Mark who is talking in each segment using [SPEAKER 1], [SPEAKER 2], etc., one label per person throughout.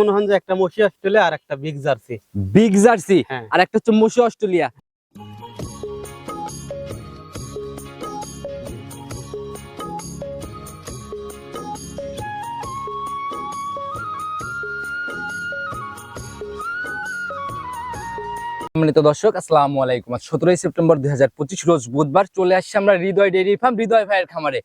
[SPEAKER 1] মনে হয় যে একটা মসি অস্ট্রেলিয়া আর একটা বিগ জার্সি
[SPEAKER 2] বিগ জার্সি। আর একটা হচ্ছে মসি অস্ট্রেলিয়া। সম্মানিত দর্শক আসসালামু আলাইকুম। সতেরোই সেপ্টেম্বর দুই হাজার পঁচিশ রোজ বুধবার চলে আসছি আমরা হৃদয় ডেইরি ফার্ম হৃদয় ভাইয়ের খামারে।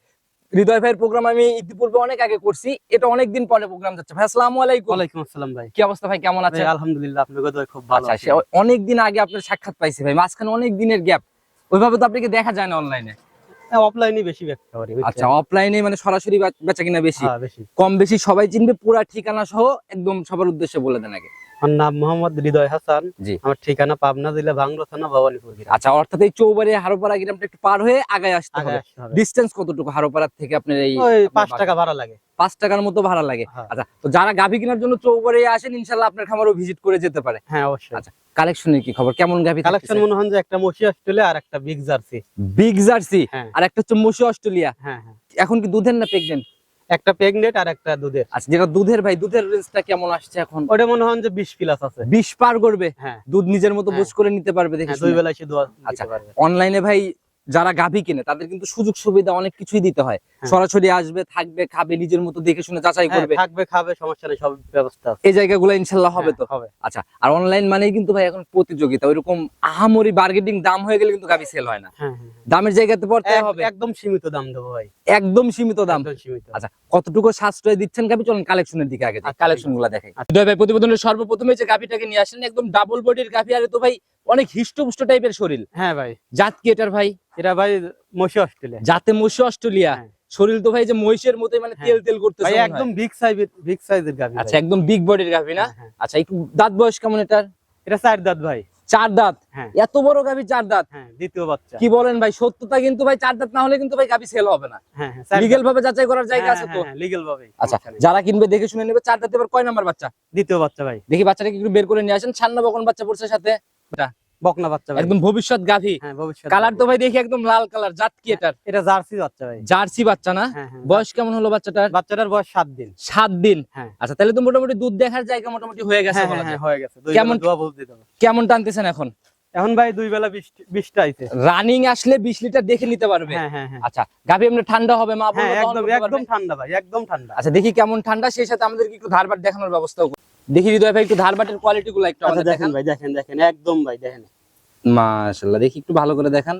[SPEAKER 2] হৃদয় ভাইয়ের প্রোগ্রাম আমি ইতিপূর্বে অনেক আগে করছি। এটা অনেকদিন পরে প্রোগ্রাম যাচ্ছে। ভাই আসসালামু আলাইকুম।
[SPEAKER 1] ওয়ালাইকুম আসসালাম ভাই।
[SPEAKER 2] কি অবস্থা ভাই? কেমন আছে
[SPEAKER 1] ভাই, আলহামদুলিল্লাহ আপনাকে তো খুব ভালো
[SPEAKER 2] আচ্ছা সে অনেক দিন আগে আপনার সাক্ষাৎ পাইছি ভাই। মাঝখানে অনেক দিনের গ্যাপ ওইভাবে তো আপনাকে দেখা যায় না অনলাইনে
[SPEAKER 1] অফলাইনে বেশি করি
[SPEAKER 2] আচ্ছা অফলাইনে মানে সরাসরি বেচা কিনা বেশি।
[SPEAKER 1] হ্যাঁ বেশি।
[SPEAKER 2] কম বেশি সবাই চিনবে পুরা ঠিকানা সহ একদম সবার উদ্দেশ্যে বলে দেন আগে।
[SPEAKER 1] আমার নাম মোহাম্মদ হৃদয় হাসান।
[SPEAKER 2] জি।
[SPEAKER 1] আমার ঠিকানা পাবনা জেলা বাংলো থানা ভবানীপুর
[SPEAKER 2] আচ্ছা অর্থাৎ এই চৌবাড়ি হারোপাড়া গ্রামটা একটু পার হয়ে আগায় আসতে
[SPEAKER 1] আগে
[SPEAKER 2] হবে।
[SPEAKER 1] আসতে হবে।
[SPEAKER 2] ডিস্টেন্স কতটুকু হারোপাড়ার থেকে আপনার এই
[SPEAKER 1] পাঁচ টাকা ভাড়া লাগে।
[SPEAKER 2] পাঁচ টাকার মতো ভাড়া লাগে।
[SPEAKER 1] হ্যাঁ।
[SPEAKER 2] আচ্ছা তো যারা গাভী কেনার জন্য চৌবাড়ি আসেন ইনশাল্লাহ আপনার খামারও ভিজিট করে যেতে পারে।
[SPEAKER 1] হ্যাঁ অবশ্যই।
[SPEAKER 2] আচ্ছা কালেকশনের কি খবর? কেমন গাভী
[SPEAKER 1] কালেকশন মনে হয় যে একটা মসি অস্ট্রেলিয়া আর একটা বিগ জার্সি
[SPEAKER 2] বিগ জার্সি আর একটা হচ্ছে মসি অস্ট্রেলিয়া?
[SPEAKER 1] হ্যাঁ হ্যাঁ।
[SPEAKER 2] এখন কি দুধের না প্রেগনেন্ট
[SPEAKER 1] একটা প্রেগনেট আর একটা দুধের।
[SPEAKER 2] আচ্ছা যেটা দুধের ভাই দুধের রেঞ্জটা কেমন আসছে এখন?
[SPEAKER 1] ওটা মনে হয় যে বিশ প্লাস আছে।
[SPEAKER 2] বিশ পার করবে?
[SPEAKER 1] হ্যাঁ।
[SPEAKER 2] দুধ নিজের মতো
[SPEAKER 1] বোঝ
[SPEAKER 2] বুঝ করে নিতে পারবে দেখে
[SPEAKER 1] হ্যাঁ দুই বেলায় সে দুধ
[SPEAKER 2] আচ্ছা। অনলাইনে ভাই যারা গাভী কিনে তাদের কিন্তু সুযোগ সুবিধা অনেক কিছুই দিতে হয়।
[SPEAKER 1] হ্যাঁ।
[SPEAKER 2] সরাসরি আসবে থাকবে খাবে নিজের মতো দেখে শুনে যাচাই
[SPEAKER 1] হ্যাঁ,
[SPEAKER 2] করবে।
[SPEAKER 1] থাকবে খাবে সমস্যা নেই সব ব্যবস্থা আছে।
[SPEAKER 2] এই জায়গাগুলো ইনশাল্লাহ হবে তো?
[SPEAKER 1] হ্যাঁ, হবে।
[SPEAKER 2] আচ্ছা আর অনলাইন মানেই কিন্তু ভাই এখন প্রতিযোগিতা ওইরকম আহামরি বার্গেটিং দাম হয়ে গেলে কিন্তু গাভী সেল হয় না। দামের জায়গাতে পড়তে হবে।
[SPEAKER 1] একদম সীমিত দাম দেবো ভাই।
[SPEAKER 2] একদম সীমিত দাম। আচ্ছা কতটুকু সাশ্রয় দিচ্ছেন গাভী? চলুন কালেকশনের দিকে আগে কালেকশনগুলা দেখে
[SPEAKER 1] আচ্ছা।
[SPEAKER 2] ভাই প্রতিবেদনের সর্বপ্রথমে যে গাভীটাকে নিয়ে আসেন একদম ডাবল বডির গাভী আর তো ভাই অনেক হিষ্টপুষ্ট টাইপের শরীর।
[SPEAKER 1] হ্যাঁ ভাই।
[SPEAKER 2] জাত কি এটার ভাই?
[SPEAKER 1] এটা ভাই মসি অস্ট্রেলিয়া।
[SPEAKER 2] জাতে মহিষ অস্ট্রেলিয়া
[SPEAKER 1] হ্যাঁ।
[SPEAKER 2] শরীর তো ভাই যে মহিষের মতোই মানে
[SPEAKER 1] হ্যাঁ।
[SPEAKER 2] তেল তেল করতেছে
[SPEAKER 1] ভাই একদম বিগ সাইজের বিগ সাইজের গাভি
[SPEAKER 2] আচ্ছা একদম বিগ বডির গাভী না?
[SPEAKER 1] হ্যাঁ,
[SPEAKER 2] আচ্ছা একটু দাঁত বয়স কেমন এটার?
[SPEAKER 1] এটা চার দাঁত ভাই।
[SPEAKER 2] চার দাঁত? এত বড় গাভী চার দাঁত?
[SPEAKER 1] দ্বিতীয় বাচ্চা।
[SPEAKER 2] কি বলেন ভাই সত্যতা কিন্তু ভাই চার দাঁত না হলে কিন্তু ভাই গাভী সেল হবে না। লিগেল ভাবে যাচাই করার জায়গা আছে তো?
[SPEAKER 1] legal ভাবে।
[SPEAKER 2] আচ্ছা যারা কিনবে দেখে শুনে নেবে চার দাঁত এবার কয় নাম্বার বাচ্চা?
[SPEAKER 1] দ্বিতীয় বাচ্চা ভাই।
[SPEAKER 2] দেখি বাচ্চাটাকে একটু বের করে নিয়ে আসেন ছান্ন বকন বাচ্চা পড়ছে সাথে।
[SPEAKER 1] বকনা বাচ্চা ভাই।
[SPEAKER 2] একদম ভবিষ্যৎ গাভী।
[SPEAKER 1] হ্যাঁ ভবিষ্যৎ
[SPEAKER 2] কালার তো ভাই দেখি একদম লাল কালার জাত কি এটার?
[SPEAKER 1] এটা জার্সি বাচ্চা ভাই।
[SPEAKER 2] জার্সি বাচ্চা না?
[SPEAKER 1] হ্যাঁ হ্যাঁ।
[SPEAKER 2] বয়স কেমন হলো বাচ্চাটার?
[SPEAKER 1] বাচ্চাটার বয়স সাত দিন।
[SPEAKER 2] সাত দিন। আচ্ছা তাহলে তো মোটামুটি দুধ দেখার জায়গা মোটামুটি হয়ে গেছে বলা যায়।
[SPEAKER 1] হ্যাঁ গেছে।
[SPEAKER 2] কেমন-
[SPEAKER 1] দোয়া বলতে দিতে
[SPEAKER 2] কেমন টানতেছেন এখন?
[SPEAKER 1] এখন ভাই দুই বেলা বিশ- বিশটা আইছে।
[SPEAKER 2] রানিং আসলে বিশ লিটার দেখে নিতে পারবে। আচ্ছা গাভী এমনি ঠান্ডা হবে মা
[SPEAKER 1] একদম একদম ঠান্ডা ভাই একদম ঠান্ডা।
[SPEAKER 2] আচ্ছা দেখি কেমন ঠান্ডা সেই সাথে আমাদেরকে একটু ধারবাট দেখানোর ব্যবস্থা দেখি হৃদয় ভাই একটু ধারবাটের কোয়ালিটি গুলো একটু
[SPEAKER 1] আচ্ছা
[SPEAKER 2] আমাদের
[SPEAKER 1] দেখেন ভাই দেখেন দেখেন একদম ভাই দেখেন।
[SPEAKER 2] মাশাআল্লাহ দেখি একটু ভালো করে দেখান।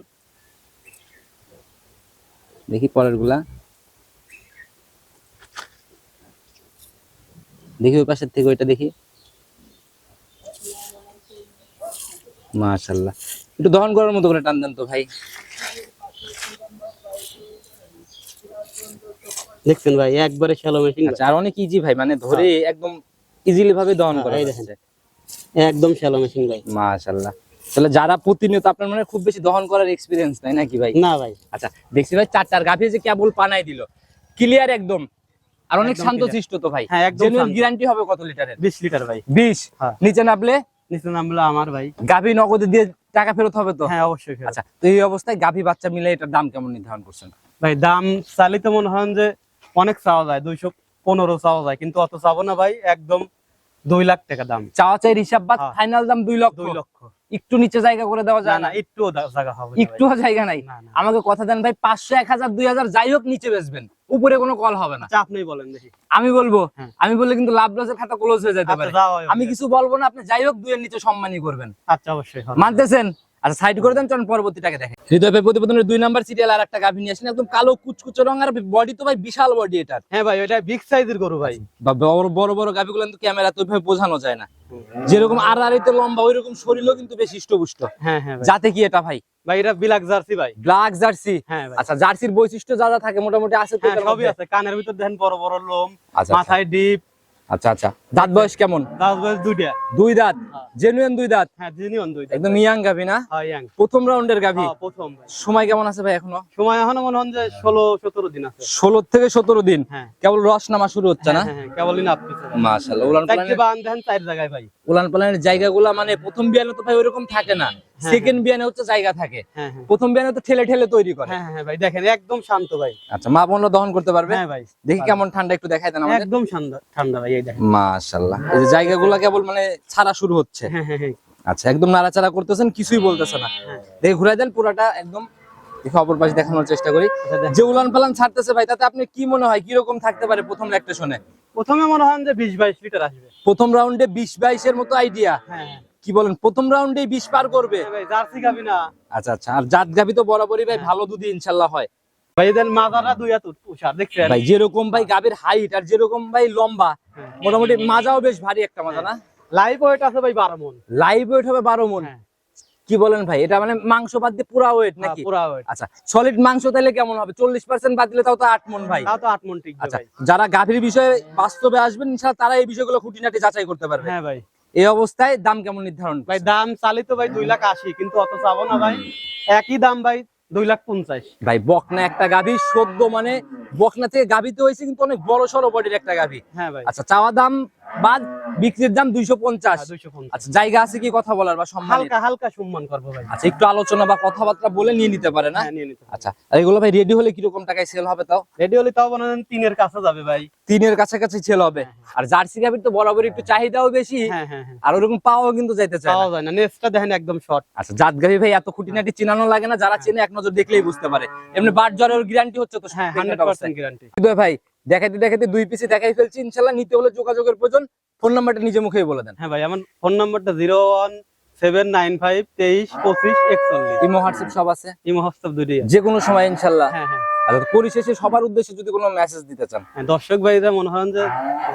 [SPEAKER 2] দেখি পরেরগুলা। দেখি ওই পাশের থেকে ওইটা দেখি। মাশাআল্লাহ একটু দহন করার মতো করে টান দেন তো ভাই।
[SPEAKER 1] দেখছেন ভাই একবারে শ্যালো মেশিন
[SPEAKER 2] আচ্ছা আর অনেক ইজি ভাই মানে ধরে একদম ইজিলি ভাবে দহন
[SPEAKER 1] হ্যাঁ,
[SPEAKER 2] করা
[SPEAKER 1] এই দেখেন। একদম শ্যালো মেশিন ভাই
[SPEAKER 2] মাশাআল্লাহ। তাহলে যারা প্রতিনিয়ত আপনার মানে খুব বেশি দহন করার এক্সপিরিয়েন্স নাই নাকি ভাই?
[SPEAKER 1] না ভাই।
[SPEAKER 2] আচ্ছা দেখছি ভাই চারটার গাভি যে কেবল পানাই দিল। ক্লিয়ার একদম। আর অনেক শান্ত
[SPEAKER 1] clear।
[SPEAKER 2] তো ভাই।
[SPEAKER 1] হ্যাঁ, একদম।
[SPEAKER 2] গ্যারান্টি হবে কত লিটারের?
[SPEAKER 1] বিশ লিটার ভাই।
[SPEAKER 2] বিশ?
[SPEAKER 1] হ্যাঁ।
[SPEAKER 2] নিচে নামলে?
[SPEAKER 1] নিচে নামলো আমার ভাই।
[SPEAKER 2] গাভি নগদে দিয়ে টাকা ফেরত হবে তো?
[SPEAKER 1] হ্যাঁ অবশ্যই ফেরত।
[SPEAKER 2] আচ্ছা তো এই অবস্থায় গাভি বাচ্চা মিলে এটার দাম কেমন নির্ধারণ করছেন?
[SPEAKER 1] ভাই দাম চালিতে মনে হয় যে অনেক চাওয়া যায় দুইশো পনেরো চাওয়া যায় কিন্তু অত চাবো না ভাই একদম দুই লাখ টাকা দাম।
[SPEAKER 2] চাওয়া চাই হিসাব বাদ
[SPEAKER 1] হ্যাঁ।
[SPEAKER 2] ফাইনাল দাম দুই লক্ষ।
[SPEAKER 1] দুই লক্ষ।
[SPEAKER 2] একটু নিচে জায়গা করে দেওয়া যায়
[SPEAKER 1] না একটু জায়গা হবে
[SPEAKER 2] একটু জায়গা নাই। আমাকে কথা দেন ভাই পাঁচশো এক হাজার দুই হাজার যাই হোক নিচে বেচবেন। উপরে কোনো কল হবে না।
[SPEAKER 1] আপনি বলেন দেখি।
[SPEAKER 2] আমি বলব
[SPEAKER 1] হ্যাঁ।
[SPEAKER 2] আমি বললে কিন্তু লাভ লসের খাতা ক্লোজ হয়ে যেতে
[SPEAKER 1] আচ্ছা
[SPEAKER 2] পারে। আমি কিছু বলব না আপনি যাই হোক দুইয়ের নিচে সম্মানই করবেন।
[SPEAKER 1] আচ্ছা অবশ্যই
[SPEAKER 2] মানতেছেন? আচ্ছা সাইড করে দেন চলুন পরবর্তীটাকে দেখেন। হৃদয় ভাই প্রতিবেদনের দুই নাম্বার সিরিয়াল আর একটা গাভী নিয়ে আসেন। একদম কালো কুচকুচো রং আর বডি তো ভাই বিশাল বডি এটার।
[SPEAKER 1] হ্যাঁ ভাই ওইটা বিগ সাইজের গরু ভাই।
[SPEAKER 2] বড় বড় বড় গাভীগুলো কিন্তু ক্যামেরা তো বোঝানো যায় না। যেরকম আর আড়াইতে লম্বা ওই রকম শরীরও কিন্তু বেশ হৃষ্টপুষ্ট
[SPEAKER 1] হ্যাঁ হ্যাঁ
[SPEAKER 2] যাতে কি এটা ভাই?
[SPEAKER 1] ভাই এটা বিলাক জার্সি ভাই।
[SPEAKER 2] ব্ল্যাক জার্সি
[SPEAKER 1] হ্যাঁ
[SPEAKER 2] আচ্ছা জার্সির বৈশিষ্ট্য যা যা থাকে মোটামুটি আছে
[SPEAKER 1] হ্যাঁ সবই আছে। কানের ভিতর দেখেন বড় বড় লোম
[SPEAKER 2] আচ্ছা আচ্ছা,
[SPEAKER 1] মাথায় ডিপ
[SPEAKER 2] আচ্ছা আচ্ছা। দাঁত বয়স কেমন?
[SPEAKER 1] দাঁত বয়স দুইটা।
[SPEAKER 2] দুই দাঁত?
[SPEAKER 1] হ্যাঁ।
[SPEAKER 2] জেনুইন দুই দাঁত?
[SPEAKER 1] হ্যাঁ জিনিয়ন দুইটা
[SPEAKER 2] একদম ইয়াং গাভী না?
[SPEAKER 1] হ্যাঁ ইয়াং
[SPEAKER 2] প্রথম রাউন্ডের গাভী?
[SPEAKER 1] হ্যাঁ, প্রথম।
[SPEAKER 2] সময় কেমন আছে ভাই এখনও?
[SPEAKER 1] সময় এখনও মনে হয় যে ষোলো সতেরো দিন আছে।
[SPEAKER 2] ষোলো থেকে সতেরো দিন?
[SPEAKER 1] হ্যাঁ।
[SPEAKER 2] কেবল রস নামা শুরু হচ্ছে না?
[SPEAKER 1] হ্যাঁ, হ্যাঁ, কেবলই ভাই।
[SPEAKER 2] মাশাল্লাহ উলান পালানের-
[SPEAKER 1] বান দেখেন চার জায়গায় ভাই।
[SPEAKER 2] উলান পালানের জায়গাগুলা মানে প্রথম বিয়ানে তো ভাই ওইরকম থাকে না।
[SPEAKER 1] হ্যাঁ,
[SPEAKER 2] সেকেন্ড বিয়ানে হচ্ছে জায়গা থাকে।
[SPEAKER 1] হ্যাঁ হ্যাঁ।
[SPEAKER 2] প্রথম বিয়ানে তো ঠেলে ঠেলে তৈরি করে।
[SPEAKER 1] হ্যাঁ হ্যাঁ ভাই দেখেন একদম শান্ত ভাই।
[SPEAKER 2] আচ্ছা মা বোনরা দহন করতে পারবে?
[SPEAKER 1] হ্যাঁ ভাই।
[SPEAKER 2] দেখি কেমন ঠান্ডা একটু দেখাই দেন আমাদের।
[SPEAKER 1] একদম ঠান্ডা ঠান্ডা ভাই এই দেখেন।
[SPEAKER 2] মাশাআল্লাহ। এই যে জায়গাগুলা কেবল মানে ছাড়া শুরু হচ্ছে।
[SPEAKER 1] হ্যাঁ হ্যাঁ হ্যাঁ।
[SPEAKER 2] আচ্ছা একদম নাড়াচাড়া করতেছেন কিছুই বলতেছে না।
[SPEAKER 1] হ্যাঁ।
[SPEAKER 2] দেখে ঘুরাই দেন পুরাটা একদম দেখে অপর পাশে দেখানোর চেষ্টা করি।
[SPEAKER 1] আচ্ছা,
[SPEAKER 2] যে উলান পালান ছাড়তেছে ভাই তাতে আপনি কি মনে হয় কীরকম থাকতে পারে প্রথম ল্যাকটেশনে
[SPEAKER 1] প্রথমে মনে হয় যে বিশ বাইশ লিটার আসবে।
[SPEAKER 2] প্রথম রাউন্ডে বিশ বাইশের মতো আইডিয়া
[SPEAKER 1] হ্যাঁ হ্যাঁ।
[SPEAKER 2] কি বলেন প্রথম রাউন্ডে বিশ পার করবে?
[SPEAKER 1] হ্যাঁ জার্সি গাবি না।
[SPEAKER 2] আচ্ছা আচ্ছা আর জাত গাবি তো বরাবরই ভাই ভালো দুধি ইনশাল্লাহ হয়।
[SPEAKER 1] ভাই এদের মাজারা দুই হাত উষার দেখছেন?
[SPEAKER 2] ভাই যেরকম ভাই গাবির হাইট আর যেরকম ভাই লম্বা
[SPEAKER 1] হ্যাঁ।
[SPEAKER 2] মোটামুটি মাজাও বেশ ভারী একটা মাজা না?
[SPEAKER 1] লাইভ ওয়েট আছে ভাই মন।
[SPEAKER 2] লাইভ ওয়েট হবে মন।
[SPEAKER 1] হ্যাঁ।
[SPEAKER 2] কি বলেন ভাই এটা মানে মাংস বাদ দিয়ে পুরা ওয়েট
[SPEAKER 1] হ্যাঁ,
[SPEAKER 2] নাকি?
[SPEAKER 1] পুরা ওয়েট
[SPEAKER 2] আচ্ছা সলিড মাংস তাহলে কেমন হবে? চল্লিশ পার্সেন্ট বাদ দিলে তাও তো আট মন ভাই।
[SPEAKER 1] তাও তো আট মন টিকবে
[SPEAKER 2] আচ্ছা যারা গাভীর বিষয়ে বাস্তবে আসবেন ইনশাআল্লাহ তারা এই বিষয়গুলো খুঁটিনাটি যাচাই করতে পারবে।
[SPEAKER 1] হ্যাঁ ভাই।
[SPEAKER 2] এই অবস্থায় দাম কেমন নির্ধারণ
[SPEAKER 1] ভাই দাম চালিত ভাই দুই লাখ আশি কিন্তু অত চাবো না ভাই। একই দাম ভাই দুই লাখ পঞ্চাশ।
[SPEAKER 2] ভাই বকনা একটা গাভী সদ্য মানে বকনা থেকে গাভীতে হয়েছে কিন্তু অনেক বড় সড়ো বডির একটা গাভী।
[SPEAKER 1] হ্যাঁ ভাই।
[SPEAKER 2] আচ্ছা চাওয়া দাম বাদ বিক্রির দাম দুইশো পঞ্চাশ।
[SPEAKER 1] দুইশো
[SPEAKER 2] আচ্ছা জায়গা আছে কি কথা বলার বা
[SPEAKER 1] হালকা হালকা সম্মান করব ভাই।
[SPEAKER 2] আচ্ছা একটু আলোচনা বা কথাবার্তা বলে নিয়ে নিতে পারে না?
[SPEAKER 1] হ্যাঁ নিয়ে নিতে
[SPEAKER 2] আচ্ছা আর এগুলো ভাই রেডি হলে কীরকম টাকায় সেল হবে তাও?
[SPEAKER 1] রেডি হলে তাও বানান তিনের কাছে যাবে ভাই।
[SPEAKER 2] তিনের কাছাকাছি সেল হবে। আর জার্সি গাভীর তো বরাবর একটু চাহিদাও বেশি।
[SPEAKER 1] হ্যাঁ হ্যাঁ হ্যাঁ।
[SPEAKER 2] আর ওরকম পাওয়াও কিন্তু যাইতে চায় না।
[SPEAKER 1] পাওয়া যায় না নেক্সটটা দেখেন একদম শর্ট
[SPEAKER 2] আচ্ছা জাত গাভী ভাই এত খুঁটিনাটি চিনানো লাগে না। যারা চেনে এক নজর দেখলেই বুঝতে পারে। এমনি বাট জ্বরের গ্যারান্টি হচ্ছে তো
[SPEAKER 1] হ্যাঁ হান্ড্রেড পার্সেন্ট গ্যারান্টি
[SPEAKER 2] ভাই দেখাইতে দেখাইতে দুই পিসে দেখাই ফেলছি ইনশাল্লাহ নিতে হলে যোগাযোগের প্রয়োজন। ফোন নাম্বারটা নিজে মুখেই বলে দেন।
[SPEAKER 1] হ্যাঁ ভাই আমার ফোন নাম্বারটা zero one seven nine five তেইশ পঁচিশ একচল্লিশ।
[SPEAKER 2] ইমো হোয়াটসঅ্যাপ সব আছে?
[SPEAKER 1] ইমো হোয়াটসঅ্যাপ দুটোই
[SPEAKER 2] যে কোনো সময় ইনশাল্লাহ।
[SPEAKER 1] হ্যাঁ হ্যাঁ।
[SPEAKER 2] পরিশেষে সবার উদ্দেশ্যে যদি কোনো মেসেজ দিতে চান।
[SPEAKER 1] হ্যাঁ, দর্শক ভাইরা মনে হয় যে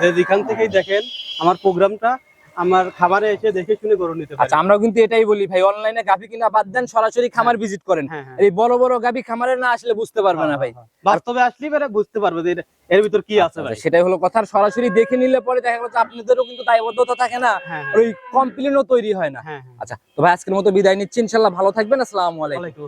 [SPEAKER 1] যে যেখান থেকেই দেখেন আমার প্রোগ্রামটা আমার এসে দেখে শুনে গরু নিতে
[SPEAKER 2] আচ্ছা আমরাও কিন্তু এটাই বলি ভাই অনলাইনে গাভী কিনা বাদ দেন সরাসরি খামার ভিজিট করেন।
[SPEAKER 1] হ্যাঁ হ্যাঁ।
[SPEAKER 2] এই বড় বড় গাভী খামারে না আসলে বুঝতে পারবে না ভাই।
[SPEAKER 1] বাস্তবে আসলে এবারে বুঝতে পারবে যে এর- এর ভিতর কি আছে ভাই।
[SPEAKER 2] আচ্ছা, সেটাই হলো কথা। সরাসরি দেখে নিলে পরে দেখা গেল আপনাদেরও কিন্তু দায়বদ্ধতা থাকে না।
[SPEAKER 1] হ্যাঁ
[SPEAKER 2] ওই কমপ্লেনও তৈরি হয় না।
[SPEAKER 1] হ্যাঁ হ্যাঁ।
[SPEAKER 2] আচ্ছা তো ভাই আজকের মতো বিদায় নিচ্ছি। ইনশাল্লাহ ভালো থাকবেন। আসসালামু আলাইকুম।